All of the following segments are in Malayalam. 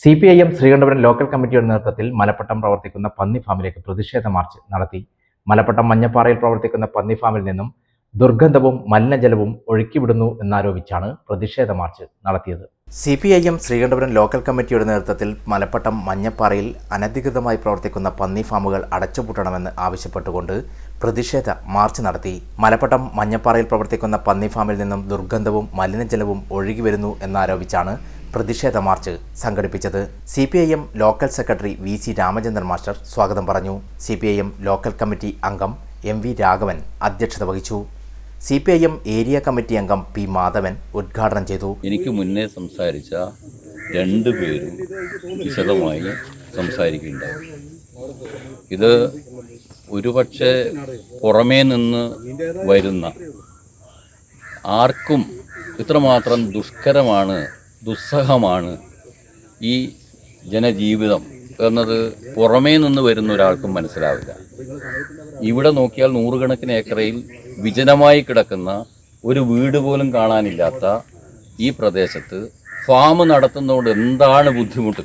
C P I M Sreekandapuram local കമ്മിറ്റിയുടെ നേതൃത്വത്തിൽ മലപ്പട്ടം പ്രവർത്തിക്കുന്ന പന്നി ഫാമിലേക്ക് പ്രതിഷേധ മാർച്ച് നടത്തി. മലപ്പട്ടം മഞ്ഞപ്പാറയിൽ പ്രവർത്തിക്കുന്ന പന്നി ഫാമിൽ നിന്നും ദുർഗന്ധവും മലിനജലവും ഒഴുക്കിവിടുന്നു എന്നാരോപിച്ചാണ് പ്രതിഷേധ മാർച്ച് നടത്തിയത്. C P I M Sreekandapuram local കമ്മിറ്റിയുടെ നേതൃത്വത്തിൽ മലപ്പട്ടം മഞ്ഞപ്പാറയിൽ അനധികൃതമായി പ്രവർത്തിക്കുന്ന പന്നി ഫാമുകൾ അടച്ചുപൂട്ടണമെന്ന് ആവശ്യപ്പെട്ടുകൊണ്ട് പ്രതിഷേധ മാർച്ച് നടത്തി. മലപ്പട്ടം മഞ്ഞപ്പാറയിൽ പ്രവർത്തിക്കുന്ന പന്നി ഫാമിൽ നിന്നും ദുർഗന്ധവും മലിനജലവും ഒഴുകി വരുന്നു എന്നാരോപിച്ചാണ് പ്രതിഷേധ മാർച്ച് സംഘടിപ്പിച്ചത് C P I M local secretary V C Ramachandran master സ്വാഗതം പറഞ്ഞു. C P I M local committee അംഗം എം വി രാഘവൻ അധ്യക്ഷത വഹിച്ചു. C P I M area committee അംഗം പി മാധവൻ ഉദ്ഘാടനം ചെയ്തു. എനിക്ക് മുന്നേ സംസാരിച്ച രണ്ടു പേരും വിശദമായി സംസാരിക്കുകയുണ്ടായി ഇത് ഒരുപക്ഷെ പുറമേ നിന്ന് വരുന്ന ആർക്കും ഇത്രമാത്രം ദുഷ്കരമാണ് ദുസ്സഹമാണ് ഈ ജനജീവിതം എന്നത് പുറമേ നിന്ന് വരുന്ന ഒരാൾക്കും മനസ്സിലാവില്ല. ഇവിടെ നോക്കിയാൽ നൂറുകണക്കിന് ഏക്കറയിൽ വിജനമായി കിടക്കുന്ന ഒരു വീട് പോലും കാണാനില്ലാത്ത ഈ പ്രദേശത്ത് ഫാം നടത്തുന്നതുകൊണ്ട് എന്താണ് ബുദ്ധിമുട്ട്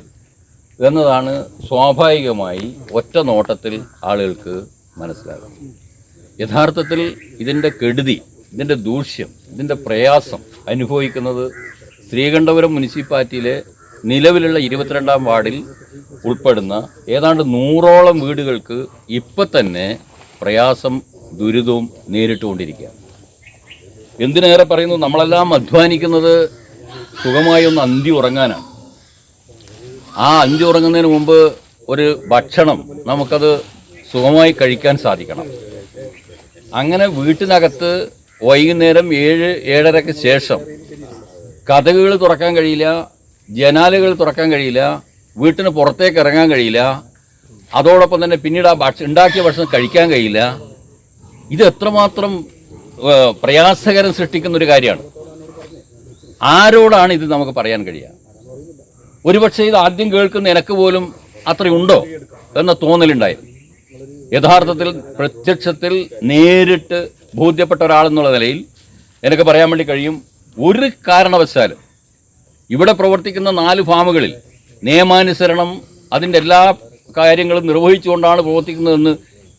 എന്നതാണ് സ്വാഭാവികമായി ഒറ്റ നോട്ടത്തിൽ ആളുകൾക്ക് മനസ്സിലാകുന്നത്. യഥാർത്ഥത്തിൽ ഇതിന്റെ കെടുതി ഇതിന്റെ ദൂഷ്യം ഇതിന്റെ പ്രയാസം അനുഭവിക്കുന്നത് ശ്രീകണ്ഠപുരം മുനിസിപ്പാലിറ്റിയിലെ നിലവിലുള്ള ഇരുപത്തിരണ്ടാം വാർഡിൽ ഉൾപ്പെടുന്ന ഏതാണ്ട് നൂറോളം വീടുകൾക്ക് ഇപ്പം തന്നെ പ്രയാസം ദുരിതവും നേരിട്ടുകൊണ്ടിരിക്കുക എന്തിനേറെ പറയുന്നു നമ്മളെല്ലാം അധ്വാനിക്കുന്നത് സുഖമായി ഒന്ന് അന്തി ഉറങ്ങാനാണ്. ആ അന്തി ഉറങ്ങുന്നതിന് മുമ്പ് ഒരു ഭക്ഷണം നമുക്കത് സുഖമായി കഴിക്കാൻ സാധിക്കണം. അങ്ങനെ വീട്ടിനകത്ത് വൈകുന്നേരം ഏഴ് ഏഴരയ്ക്ക് ശേഷം കഥകുകൾ തുറക്കാൻ കഴിയില്ല ജനാലുകൾ തുറക്കാൻ കഴിയില്ല വീട്ടിന് പുറത്തേക്ക് ഇറങ്ങാൻ കഴിയില്ല അതോടൊപ്പം തന്നെ പിന്നീട് ആ ഭക്ഷണം ഉണ്ടാക്കിയ ഭക്ഷണം കഴിക്കാൻ കഴിയില്ല. ഇത് എത്രമാത്രം പ്രയാസകരം സൃഷ്ടിക്കുന്ന ഒരു കാര്യമാണ്. ആരോടാണ് ഇത് നമുക്ക് പറയാൻ കഴിയുക? ഒരുപക്ഷെ ഇത് ആദ്യം കേൾക്കുന്ന എനക്ക് പോലും അത്രയുണ്ടോ എന്ന തോന്നലുണ്ടായിരുന്നു യഥാർത്ഥത്തിൽ പ്രത്യക്ഷത്തിൽ നേരിട്ട് ബോധ്യപ്പെട്ട ഒരാളെന്നുള്ള നിലയിൽ എനിക്ക് പറയാൻ വേണ്ടി കഴിയും ഒരു കാരണവശാലും ഇവിടെ പ്രവർത്തിക്കുന്ന നാല് ഫാമുകളിൽ നിയമാനുസരണം അതിന്റെ എല്ലാ കാര്യങ്ങളും നിർവഹിച്ചുകൊണ്ടാണ് പ്രവർത്തിക്കുന്നതെന്ന്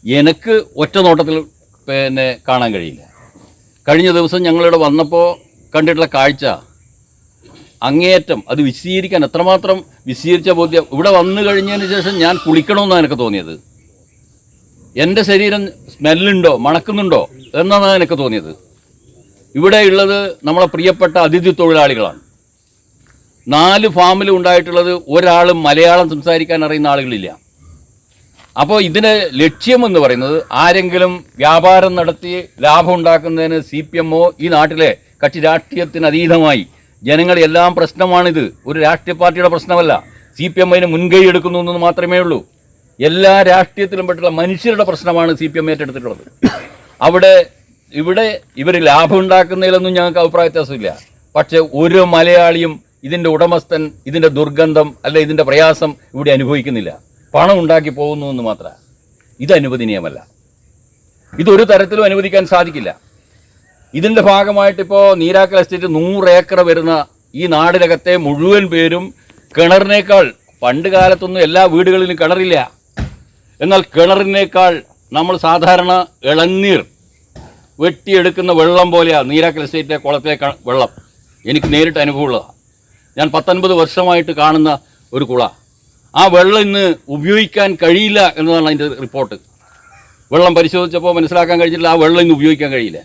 എനിക്ക് ഒറ്റ നോട്ടത്തിൽ പിന്നെ കാണാൻ കഴിയില്ല. കഴിഞ്ഞ ദിവസം ഞങ്ങളിവിടെ വന്നപ്പോൾ കണ്ടിട്ടുള്ള കാഴ്ച അങ്ങേയറ്റം അത് വിശദീകരിക്കാൻ എത്രമാത്രം വിശദീകരിച്ച ബോധ്യം. ഇവിടെ വന്നു കഴിഞ്ഞതിന് ശേഷം ഞാൻ കുളിക്കണമെന്നാണ് എനിക്ക് തോന്നിയത്. എന്റെ ശരീരം സ്മെല്ലുണ്ടോ മണക്കുന്നുണ്ടോ എന്നാണ് എനിക്ക് തോന്നിയത്. ഇവിടെ ഉള്ളത് നമ്മളെ പ്രിയപ്പെട്ട അതിഥി തൊഴിലാളികളാണ്. നാല് ഫാമിൽ ഉണ്ടായിട്ടുള്ളത് ഒരാളും മലയാളം സംസാരിക്കാൻ അറിയുന്ന ആളുകളില്ല. അപ്പോൾ ഇതിന് ലക്ഷ്യമെന്ന് പറയുന്നത് ആരെങ്കിലും വ്യാപാരം നടത്തി ലാഭം ഉണ്ടാക്കുന്നതിന് സി പി എമ്മോ ഈ നാട്ടിലെ കക്ഷി രാഷ്ട്രീയത്തിന് അതീതമായി. ജനങ്ങളെല്ലാം പ്രശ്നമാണിത്. ഒരു രാഷ്ട്രീയ പാർട്ടിയുടെ പ്രശ്നമല്ല. സി പി എം അതിന് മുൻകൈ എടുക്കുന്നു എന്ന് മാത്രമേ ഉള്ളൂ. എല്ലാ രാഷ്ട്രീയത്തിലും പെട്ടുള്ള മനുഷ്യരുടെ പ്രശ്നമാണ് സി പി എം ഏറ്റെടുത്തിട്ടുള്ളത്. അവിടെ ഇവിടെ ഇവർ ലാഭം ഉണ്ടാക്കുന്നതിലൊന്നും ഞങ്ങൾക്ക് അഭിപ്രായ വ്യത്യാസമില്ല. പക്ഷെ ഒരു മലയാളിയും ഇതിന്റെ ഉടമസ്ഥൻ ഇതിന്റെ ദുർഗന്ധം അല്ലെ ഇതിന്റെ പ്രയാസം ഇവിടെ അനുഭവിക്കുന്നില്ല. പണം ഉണ്ടാക്കി പോകുന്നു എന്ന് മാത്ര. ഇത് അനുവദനീയമല്ല. ഇതൊരു തരത്തിലും അനുവദിക്കാൻ സാധിക്കില്ല. ഇതിന്റെ ഭാഗമായിട്ട് ഇപ്പോൾ നീരാക്കൽ എസ്റ്റേറ്റ് നൂറ് ഏക്കർ വരുന്ന ഈ നാടിനകത്തെ മുഴുവൻ പേരും കിണറിനേക്കാൾ പണ്ട് കാലത്തൊന്നും എല്ലാ വീടുകളിലും കിണറില്ല. എന്നാൽ കിണറിനേക്കാൾ നമ്മൾ സാധാരണ ഇളനീർ വെട്ടിയെടുക്കുന്ന വെള്ളം പോലെയാണ് നീരാക്കൽ എസ്റ്റേറ്റിലെ കുളത്തിലെ വെള്ളം. എനിക്ക് നേരിട്ട് അനുഭവമുള്ളതാണ് ഞാൻ പത്തൊൻപത് വർഷമായിട്ട് കാണുന്ന ഒരു കുള. ആ വെള്ളം ഇന്ന് ഉപയോഗിക്കാൻ കഴിയില്ല എന്നതാണ് അതിന്റെ റിപ്പോർട്ട്. വെള്ളം പരിശോധിച്ചപ്പോൾ മനസ്സിലാക്കാൻ കഴിഞ്ഞിട്ടില്ല ആ വെള്ളം ഇന്ന് ഉപയോഗിക്കാൻ കഴിയില്ല.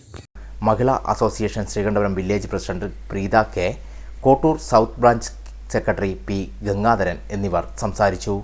Mahila association Sreekandapuram village president Preetha K Kottoor south branch secretary P Gangadharan എന്നിവർ സംസാരിച്ചു.